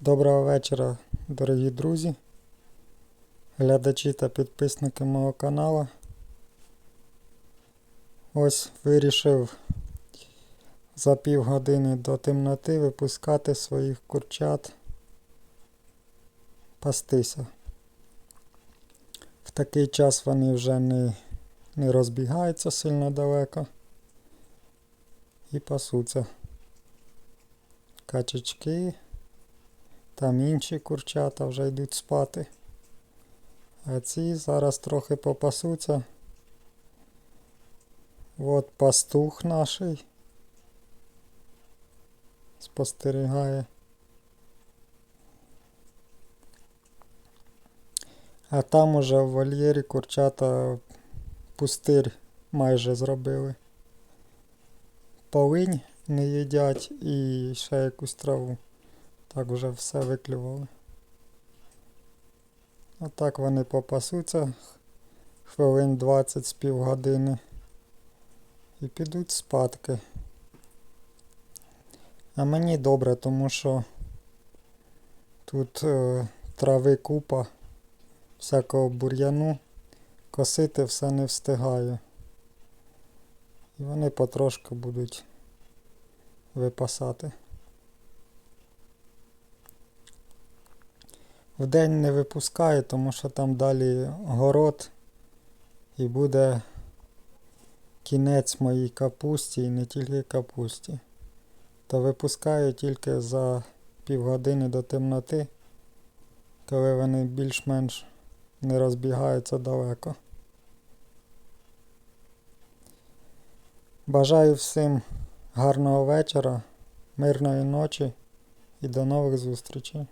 Доброго вечора, дорогі друзі, глядачі та підписники мого каналу. Ось вирішив за півгодини до темноти випускати своїх курчат пастися. В такий час вони вже не, не розбігаються сильно далеко і пасуться. Качечки. Там інші курчата вже йдуть спати. А ці зараз трохи попасуться. От пастух наш спостерігає. А там уже в вольєрі курчата пустир майже зробили. Полинь не їдять і ще якусь траву. Так вже все виклювали. Отак вони попасуться хвилин 20 з півгодини і підуть спадки. А мені добре, тому що тут е, трави купа, всякого бур'яну, косити все не встигаю. І вони потрошку будуть випасати. Вдень не випускаю, тому що там далі город і буде кінець моїй капусті і не тільки капусті. То випускаю тільки за півгодини до темноти, коли вони більш-менш не розбігаються далеко. Бажаю всім гарного вечора, мирної ночі і до нових зустрічей.